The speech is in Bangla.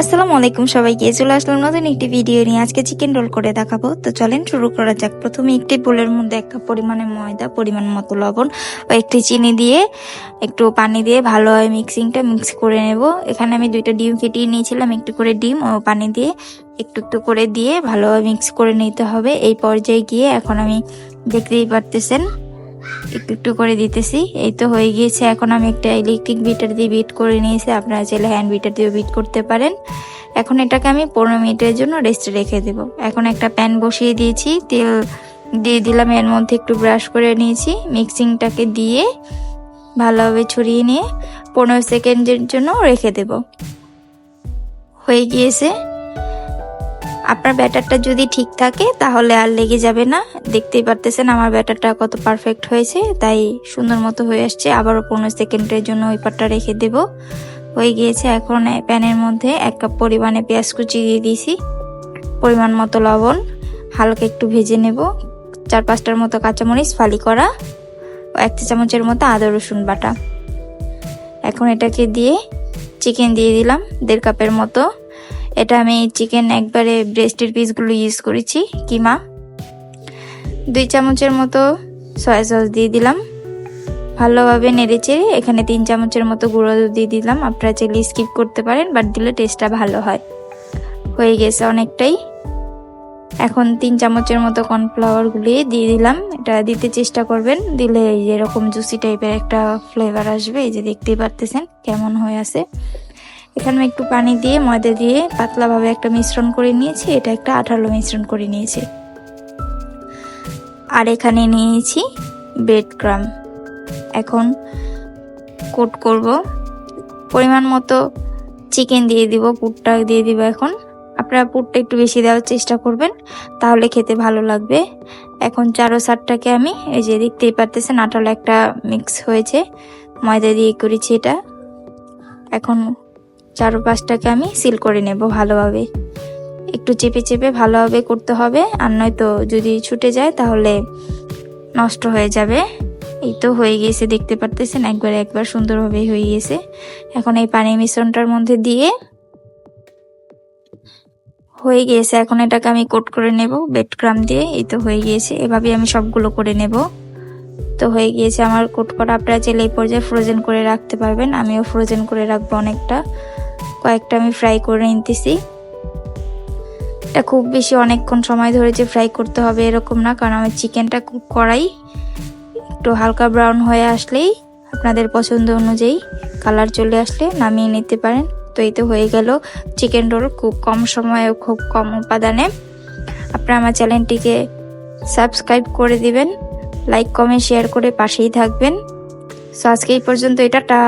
আসসালামু আলাইকুম সবাইকে। চলে আসলাম নতুন একটি ভিডিও নিয়ে। আজকে চিকেন রোল করে দেখাবো। তো চলেন শুরু করা যাক। প্রথমে একটি বোলের মধ্যে একটা পরিমাণে ময়দা, পরিমাণ মতো লবণ ও একটি চিনি দিয়ে একটু পানি দিয়ে ভালোভাবে মিক্সিংটা মিক্স করে নেব। এখানে আমি দুইটা ডিম ফেটিয়ে নিয়েছিলাম। একটু করে ডিম ও পানি দিয়ে একটু একটু করে দিয়ে ভালোভাবে মিক্স করে নিতে হবে। এই পর্যায়ে গিয়ে এখন আমি দেখতেই পারতেছেন একটু একটু করে দিতেছি। এই তো হয়ে গিয়েছে। এখন আমি একটা ইলেকট্রিক বিটার দিয়ে বিট করে নিয়েছি। আপনারা চাইলে হ্যান্ড বিটার দিয়েও বিট করতে পারেন। এখন এটাকে আমি পনেরো মিনিটের জন্য রেস্টে রেখে দেব। এখন একটা প্যান বসিয়ে দিয়েছি। তেল দিয়ে দিলাম। এর মধ্যে একটু ব্রাশ করে নিয়েছি। মিক্সিংটাকে দিয়ে ভালোভাবে ছড়িয়ে নিয়ে পনেরো সেকেন্ডের জন্য রেখে দেব। হয়ে গিয়েছে। আপনার ব্যাটারটা যদি ঠিক থাকে, তাহলে আর লেগে যাবে না। দেখতেই পারতেছেন আমার ব্যাটারটা কত পারফেক্ট হয়েছে। তাই সুন্দর মতো হয়ে আসছে। আবারও পনেরো সেকেন্ডের জন্য ওই পাটটা রেখে দেব। হয়ে গিয়েছে এখন প্যানের মধ্যে এক কাপ পরিমাণে পেঁয়াজ কুচি দিয়ে দিয়েছি। পরিমাণ মতো লবণ, হালকা একটু ভেজে নেব। চার পাঁচটার মতো কাঁচামরিচ, ফালি করা ও এক চা চামচের মতো আদা, রসুন বাটা। এখন এটাকে দিয়ে চিকেন দিয়ে দিলাম। দেড় কাপের মতো এটা আমি চিকেন একবারে ব্রেস্টের পিসগুলো ইউজ করেছি। কিমা দুই চামচের মতো সয়া সস দিয়ে দিলাম। ভালোভাবে নেড়ে চেড়ে এখানে তিন চামচের মতো গুঁড়ো দুধ দিয়ে দিলাম। আপনারা চাইলে স্কিপ করতে পারেন বাট দিলে টেস্টটা ভালো হয়। হয়ে গেছে অনেকটাই। এখন তিন চামচের মতো কর্নফ্লাওয়ার গুলিয়ে দিয়ে দিলাম। এটা দিতে চেষ্টা করবেন, দিলে এরকম জুসি টাইপের একটা ফ্লেভার আসবে। এই যে দেখতেই পারতেছেন কেমন হয়ে আছে। এখানে একটু পানি দিয়ে, ময়দা দিয়ে পাতলাভাবে একটা মিশ্রণ করে নিয়েছি। এটা একটা আঠালো মিশ্রণ করে নিয়েছি। আর এখানে নিয়েছি ব্রেড ক্রাম এখন কোট করব। পরিমাণ মতো চিকেন দিয়ে দিব, পুরটা দিয়ে দিব এখন। আপনারা পুরটা একটু বেশি দেওয়ার চেষ্টা করবেন, তাহলে খেতে ভালো লাগবে। এখন চারো সারটাকে আমি, এই যে দেখতেই পারতেছেন, আঠালো একটা মিক্স হয়েছে। ময়দা দিয়ে করেছি এটা। এখন চারপাশটাকে আমি সিল করে নেব ভালোভাবে। একটু চেপে চেপে ভালোভাবে করতে হবে, আর নয়তো যদি ছুটে যায় তাহলে নষ্ট হয়ে যাবে। এই তো হয়ে গিয়েছে, দেখতে পারতেছেন? একবার একবার সুন্দরভাবে হয়ে গিয়েছে। এখন এই পানি মিশ্রণটার মধ্যে দিয়ে হয়ে গিয়েছে। এখন এটাকে আমি কোট করে নেব, বেড ক্রাম দিয়ে। এই তো হয়ে গিয়েছে এভাবে আমি সবগুলো করে নেব। তো হয়ে গিয়েছে, আমার কোট করা। আপনারা চাইলে এই পর্যায়ে ফ্রোজেন করে রাখতে পারবেন। আমিও ফ্রোজেন করে রাখব অনেকটা। কয়েকটা আমি ফ্রাই করে নিতেছি। এটা খুব বেশি অনেকক্ষণ সময় ধরে যে ফ্রাই করতে হবে এরকম না, কারণ আমার চিকেনটা খুব কড়াই একটু হালকা ব্রাউন হয়ে আসলেই আপনাদের পছন্দ অনুযায়ী কালার চলে আসলে নামিয়ে নিতে পারেন। তো এই তো হয়ে গেল চিকেন রোল খুব কম সময়ে খুব কম উপাদানে। আপনারা আমার চ্যানেলটিকে সাবস্ক্রাইব করে দিবেন লাইক কমেন্ট শেয়ার করে পাশেই থাকবেন। সো আজকে এই পর্যন্ত এটা টা